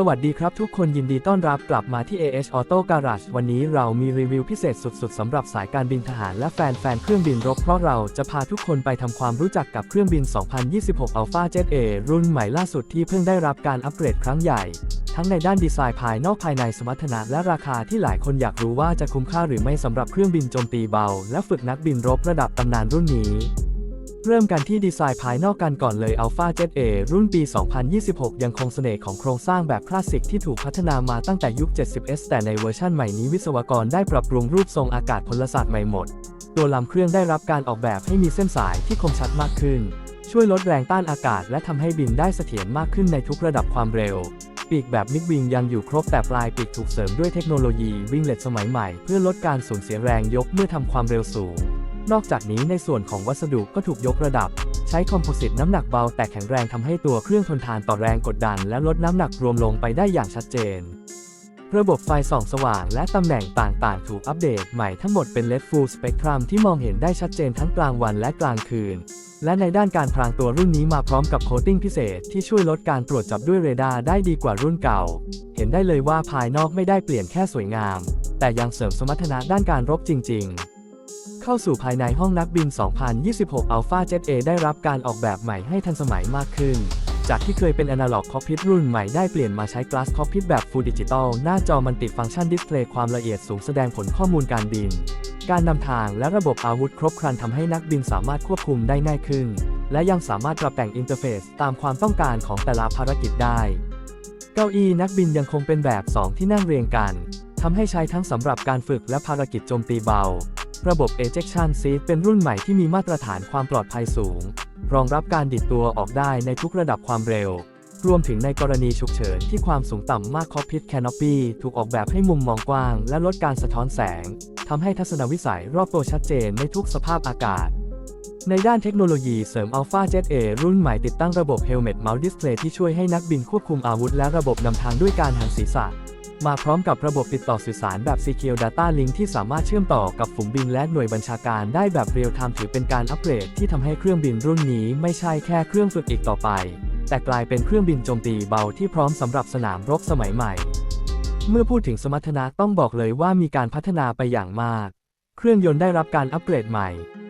สวัสดีครับทุกคนยินดีต้อนรับกลับมาที่ AH Auto Garage วันนี้เรามีรีวิวพิเศษสุดๆสำหรับสายการบินทหารและแฟนๆ เครื่องบินรบเพราะเราจะพาทุกคนไปทำความรู้จักกับเครื่องบิน 2026 Alpha Jet A รุ่นใหม่ล่าสุดที่เพิ่งได้รับการอัปเกรดครั้งใหญ่ ทั้งในด้านดีไซน์ภายนอกภายในสมรรถนะและราคาที่หลายคนอยากรู้ว่าจะคุ้มค่าหรือไม่สำหรับเครื่องบินโจมตีเบา และฝึกนักบินรบระดับตำนานรุ่นนี้ เริ่มกันที่ดีไซน์ภายนอกกันก่อนเลย Alpha Jet A รุ่นปี 2026 ยังคงเสน่ห์ของโครงสร้างแบบคลาสสิกที่ถูกพัฒนามาตั้งแต่ยุค 70S แต่ในเวอร์ชั่นใหม่นี้วิศวกรได้ปรับปรุงรูปทรงอากาศพลศาสตร์ใหม่หมด ตัวลำเครื่องได้รับการออกแบบให้มีเส้นสายที่คมชัดมากขึ้น ช่วยลดแรงต้านอากาศ และทำให้บินได้เสถียรมากขึ้นในทุกระดับความเร็วปีกแบบมิดวิงยังอยู่ครบแต่ปลายปีกถูกเสริมด้วยเทคโนโลยีวิ่งเลตสมัยใหม่ เพื่อลดการสูญเสียแรงยกเมื่อทำความเร็วสูง นอกจากนี้ในส่วนของวัสดุก็ถูกยกระดับ ใช้คอมโพสิตน้ำหนักเบาแต่แข็งแรงทำให้ตัวเครื่องทนทานต่อแรงกดดัน และลดน้ำหนักรวมลงไปได้อย่างชัดเจน ระบบไฟส่องสว่างและตำแหน่งต่างๆ ถูกอัปเดตใหม่ทั้งหมดเป็น LED Full Spectrum ที่มองเห็นได้ชัดเจนทั้งกลางวันและกลางคืน และในด้านการพรางตัวรุ่นนี้มาพร้อมกับโคตติ้งพิเศษที่ช่วยลดการตรวจจับด้วยเรดาร์ได้ดีกว่ารุ่นเก่า เห็นได้เลยว่าภายนอกไม่ได้เปลี่ยนแค่สวยงาม แต่ยังเสริมสมรรถนะด้านการรบจริง ๆ เข้าสู่ภายในห้องนักบิน 2026 Alpha Jet A ได้รับการออกแบบใหม่ให้ทันสมัยมากขึ้น จากที่เคยเป็น Analog Cockpit รุ่นใหม่ได้เปลี่ยนมาใช้ Glass Cockpit แบบ Full Digital หน้าจอมันติดฟังก์ชันดิสเพลย์ความละเอียดสูงแสดงผลข้อมูลการบิน การนำทางและระบบอาวุธครบครันทำให้นักบินสามารถควบคุมได้ง่ายขึ้น และยังสามารถปรับแต่งอินเทอร์เฟซตามความต้องการของแต่ละภารกิจได้ เก้าอี้นักบินยังคงเป็นแบบ 2 ที่นั่งเรียงกันทำให้ใช้ทั้งสำหรับการฝึกและภารกิจโจมตีเบา ระบบ ejection seat เป็นรุ่นใหม่ที่มีมาตรฐานความปลอดภัยสูง รองรับการดิดตัวออกได้ในทุกระดับความเร็ว รวมถึงในกรณีฉุกเฉินที่ความสูงต่ำมาก cockpit canopy ถูกออกแบบให้มุมมองกว้าง และลดการสะท้อนแสง ทำให้ทัศนวิสัยรอบตัวชัดเจนในทุกสภาพอากาศ ในด้านเทคโนโลยีเสริม Alpha Jet A รุ่นใหม่ติดตั้งระบบ Helmet Mount Display ที่ช่วยให้นักบินควบคุมอาวุธและระบบนำทางด้วยการหันศีรษะ มาพร้อมกับระบบติดต่อสื่อสารแบบ Secure Data Link ที่สามารถเชื่อมต่อกับฝูงบินและหน่วยบัญชาการได้แบบเรียลไทม์ถือเป็นการอัปเกรดที่ทำให้เครื่องบินรุ่นนี้ไม่ใช่แค่เครื่องฝึกอีกต่อไป แต่กลายเป็นเครื่องบินโจมตีเบาที่พร้อมสำหรับสนามรบสมัยใหม่ เมื่อพูดถึงสมรรถนะต้องบอกเลยว่ามีการพัฒนาไปอย่างมาก เครื่องยนต์ได้รับการอัปเกรดใหม่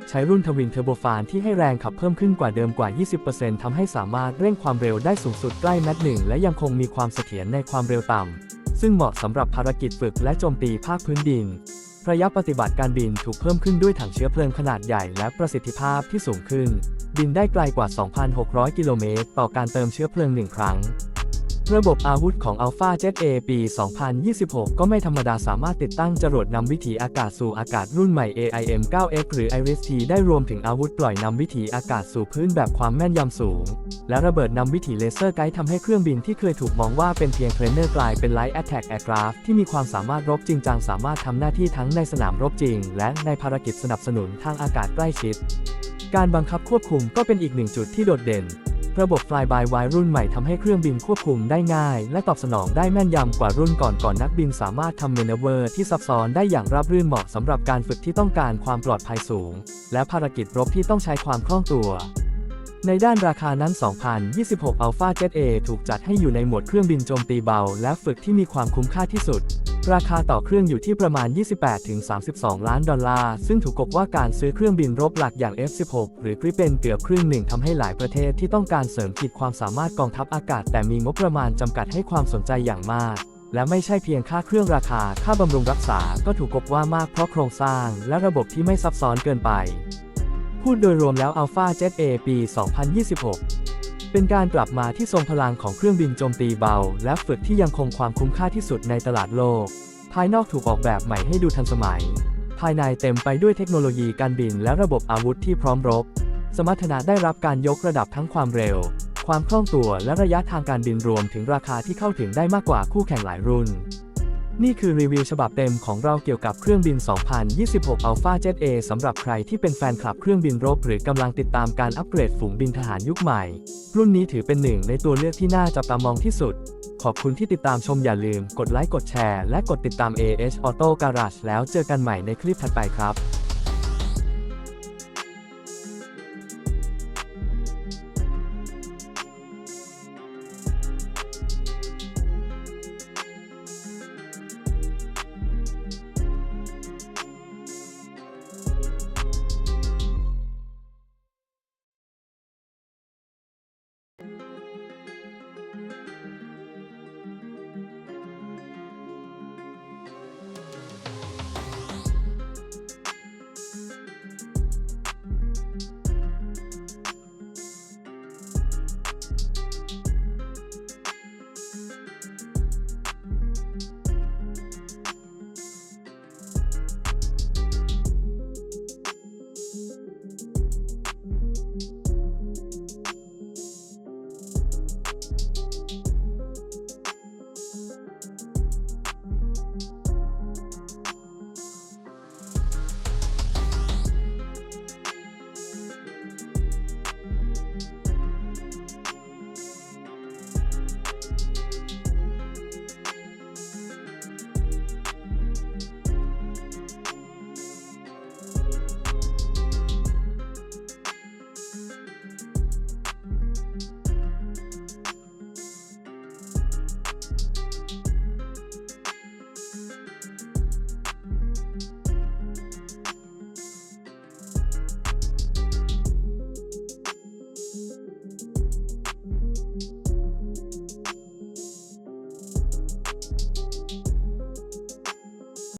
ใช้รุ่นทวินเทอร์โบฟานที่ให้แรงขับเพิ่มขึ้นกว่าเดิมกว่า 20%ทำให้สามารถเร่งความเร็วได้สูงสุดใกล้แมทหนึ่งและยังคงมีความเสถียรในความเร็วต่ำ ซึ่งเหมาะสำหรับภารกิจฝึกและโจมตีภาคพื้นดิน ระยะปฏิบัติการบินถูกเพิ่มขึ้นด้วยถังเชื้อเพลิงขนาดใหญ่และประสิทธิภาพที่สูงขึ้น บินได้ไกลกว่า 2,600 กิโลเมตรต่อการเติมเชื้อเพลิงหนึ่งครั้ง ระบบอาวุธของ Alpha Jet A ปี 2026 ก็ไม่ธรรมดาสามารถติดตั้งจรวดนำวิถีอากาศสู่อากาศรุ่นใหม่ AIM 9X หรือ Iris-T ได้รวมถึงอาวุธปล่อยนำวิถีอากาศสู่พื้นแบบความแม่นยำสูง และระเบิดนำวิถีเลเซอร์ไกด์ทำให้เครื่องบินที่เคยถูกมองว่าเป็นเพียงเทรนเนอร์กลายเป็น Light Attack Aircraft ที่มีความสามารถรบจริงจังสามารถทำหน้าที่ทั้งในสนามรบจริง และในภารกิจสนับสนุนทางอากาศใกล้ชิด การบังคับควบคุมก็เป็นอีกหนึ่งจุดที่โดดเด่น ระบบ Fly by Wire รุ่นใหม่ทำให้เครื่องบินควบคุมได้ง่าย และตอบสนองได้แม่นยำกว่ารุ่นก่อนก่อนนักบินสามารถทำเมนเวอร์ที่ซับซ้อนได้อย่างราบรื่นเหมาะสำหรับการฝึกที่ต้องการความปลอดภัยสูง และภารกิจรบที่ต้องใช้ความคล่องตัวในด้านราคานั้น 2026 Alpha Jet A ถูกจัดให้อยู่ในหมวดเครื่องบินโจมตีเบา และฝึกที่มีความคุ้มค่าที่สุด ราคาต่อเครื่องอยู่ที่ประมาณ 28-32 ล้านดอลลาร์ ซึ่งถูกกบว่าการซื้อเครื่องบินรบหลักอย่าง F-16 หรือ Gripen เกือบครึ่งหนึ่งทำให้หลายประเทศที่ต้องการเสริมขีดความสามารถกองทัพอากาศ แต่มีงบประมาณจำกัดให้ความสนใจอย่างมากและไม่ใช่เพียงค่าเครื่องราคา ค่าบำรุงรักษา ก็ถูกกบว่ามากเพราะโครงสร้าง และระบบที่ไม่ซับซ้อนเกินไป พูดโดยรวมแล้ว Alpha Jet A ปี 2026 เป็นการกลับมาที่ทรงพลังของเครื่องบินโจมตีเบา และฝึกที่ยังคงความคุ้มค่าที่สุดในตลาดโลก ภายนอกถูกออกแบบใหม่ให้ดูทันสมัย ภายในเต็มไปด้วยเทคโนโลยีการบินและระบบอาวุธที่พร้อมรบ สมรรถนะได้รับการยกระดับทั้งความเร็ว ความคล่องตัวและระยะทางการบินรวมถึงราคาที่เข้าถึงได้มากกว่าคู่แข่งหลายรุ่น นี่คือรีวิวฉบับเต็มของเราเกี่ยวกับเครื่องบิน 2026 Alpha Jet A สำหรับใครที่เป็นแฟนคลับเครื่องบินรบ หรือกำลังติดตามการอัปเกรดฝูงบินทหารยุคใหม่ รุ่นนี้ถือเป็นหนึ่งในตัวเลือกที่น่าจับตามองที่สุด ขอบคุณที่ติดตามชมอย่าลืม กดไลค์กดแชร์ และกดติดตาม AH Auto Garage แล้วเจอกันใหม่ในคลิปถัดไปครับ